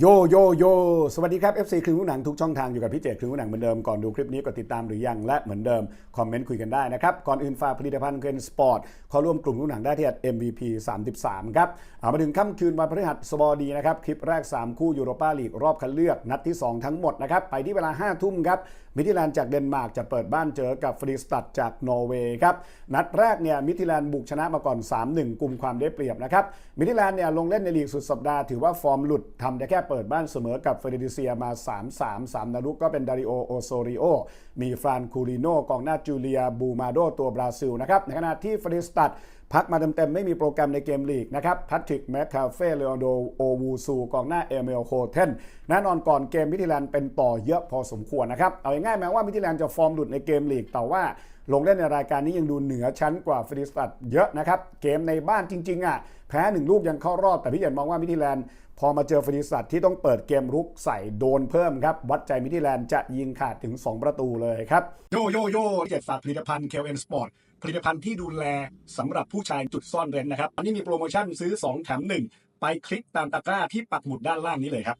โยโยโยสวัสดีครับ FC ครึ่งลูกหนังทุกช่องทางอยู่กับพี่เจครึ่งลูกหนังเหมือนเดิมก่อนดูคลิปนี้กดติดตามหรือยังและเหมือนเดิม คอมเมนต์คุยกันได้นะครับ ก่อนอื่นฝากผลิตภัณฑ์เคนสปอร์ตเข้าร่วมกลุ่มลูกหนังได้ที่ MVP 33 ครับเอามาถึงค่ำคืนวันพฤหัสบดีนะครับ คลิปแรก 3 คู่ยูโรปาลีกรอบคัดเลือกนัดที่ 2 ทั้งหมดนะครับ ไปที่เวลา 5 ทุ่มครับมิทิแลนด์จากเดนมาร์กจะเปิดบ้านเจอกับฟรีสตัดจากนอร์เวย์ครับนัดแรกเนี่ยมิทิแลนด์บุกชนะมาก่อน 3-1กลุ่มความได้เปรียบนะครับมิทิแลนด์เนี่ยลงเล่นในลีกสุดสัปดาห์ถือว่าฟอร์มหลุดทำได้แค่เปิดบ้านเสมอกับเฟเดริเซียมา 3-3 3นารุกก็เป็นดาริโอโอโซริโอ มีฟรานคูริโนกองหน้าจูเลียบูมาโดตัวบราซิลนะครับ ในขณะที่ฟรีสตัดพักมาเต็มๆ ไม่มีโปรแกรมในเกมลีกนะครับแพทริกแมคคาเฟ่เลโอโดโอวูซูกองหน้าเอเมลโคเทนแน่นอนก่อนเกมมิทิแลนด์เป็นต่อเยอะพอสมควรนะครับ เอาง่ายๆแม้ว่ามิทิแลนด์จะฟอร์มหลุดในเกมลีกแต่ว่าลงเล่นในรายการนี้ยังดูเหนือชั้นกว่าฟรีสตัดเยอะนะครับ เกมในบ้านจริงๆอะแพ้หนึ่งลูกยังเข้ารอบ แต่พี่เห็นมองว่ามิทิแลนด์พอมาเจอฟรีสตัดที่ต้องเปิดเกมรุกใส่โดนเพิ่มครับ วัดใจมิทิแลนด์จะยิงขาดถึง 2 ประตูเลยครับโยโยโย่เจ็ดฝากผลิตภัณฑ์เคลเอ็นสปอร์ตผลิตภัณฑ์ที่ดูแลสำหรับผู้ชายจุดซ่อนเร้นนะครับอันนี้มีโปรโมชั่นซื้อ 2 แถม 1 ไปคลิกตามตะกร้าที่ปักหมุดด้านล่างนี้เลยครับ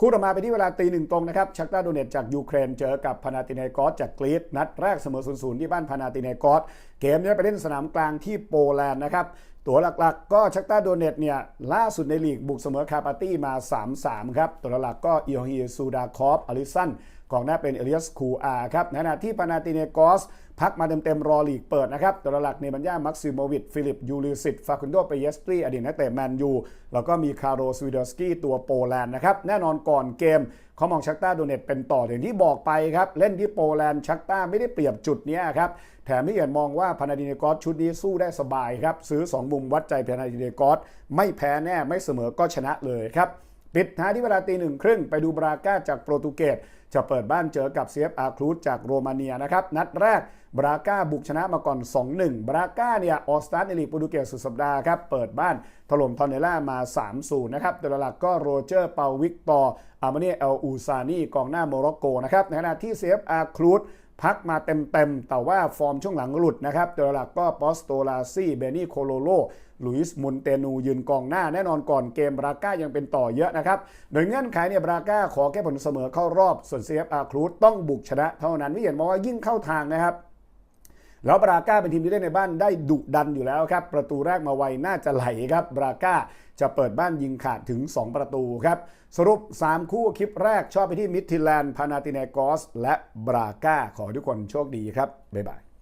คู่ต่อมาไปที่เวลาตีหนึ่งตรงนะครับชักตาโดเนตจากยูเครนเจอกับพานาติเนกอสจากกรีซนัดแรกเสมอ0 0ที่บ้านพานาติเนกอสเกมนี้ไปเล่นสนามกลางที่โปแลนด์นะครับตัวหลักๆ ก็ชักตาโดเนตเนี่ยล่าสุดในลีกบุกเสมอคาปาตี้มา 3-3 ครับ ตัวหลักก็อีโอฮีซูดาคอฟอลิสันกองหน้าเป็นเอเลียสคูอาครับในขณะที่พานาติเนกอส พักมาเต็มๆรอลีกเปิดนะครับตัวหลักในบัญญามักซิโมวิชฟิลิป ยูลิสิตฟาคุนโดเปเยสตรีอดีตนักเตะแมนยู แล้วก็มีคาร์โรสวิดอสกี้ตัวโปแลนด์นะครับ แน่นอนก่อนเกมเขามองชักต้าโดเนตเป็นต่ออย่างที่บอกไปครับ เล่นที่โปแลนด์ชักต้าไม่ได้เปรียบจุดนี้ครับ แถมไม่เห็นมองว่าพานาดิเนกอสชุดนี้สู้ได้สบายครับ ซื้อ 2 มุมวัดใจพานาดิเนกอสไม่แพ้แน่ไม่เสมอก็ชนะเลยครับปิดท้ายที่เวลาตีหนึ่งครึ่งไปดูบราก้าจากโปรตุเกสจะเปิดบ้านเจอกับ CFR ครูดจากโรมาเนียนะครับนัดแรก บราก้าบุกชนะมาก่อน 2-1 บราก้าเนี่ยออสตาร์ในลีกโปรตุเกสสุดสัปดาห์ครับ เปิดบ้านถล่มทอนเนล่ามา 3-0 นะครับตัวหลักก็โรเจอร์เปาวิกตอร์อามาเนียเอลอูซานีกองหน้าโมร็อกโกนะครับในขณะที่ CFR ครูดพักมาเต็มๆ แต่ว่าฟอร์มช่วงหลังหลุดนะครับตัวหลักก็ปอสโตลาซี่เบนี่โคโลโลลุยส์มุนเตนูยืนกองหน้าแน่นอนก่อนเกมบราก้ายังเป็นต่อเยอะนะครับ โดยเงื่อนไขเนี่ยบราก้าขอแค่ผลเสมอเข้ารอบส่วน CFR ครูดต้องบุกชนะเท่านั้นไม่เห็นมองว่ายิ่งเข้าทางนะครับ แล้วบราก้าเป็นทีมที่เล่นในบ้านได้ดุดันอยู่แล้วครับ ประตูแรกมาไวน่าจะไหลครับบราก้าจะเปิดบ้านยิงขาดถึง 2 ประตูครับ สรุป 3 คู่คลิปแรกชอบไปที่มิดทิแลนด์พานาติเนกอส และบราก้าขอทุกคนโชคดีครับ บ๊ายบาย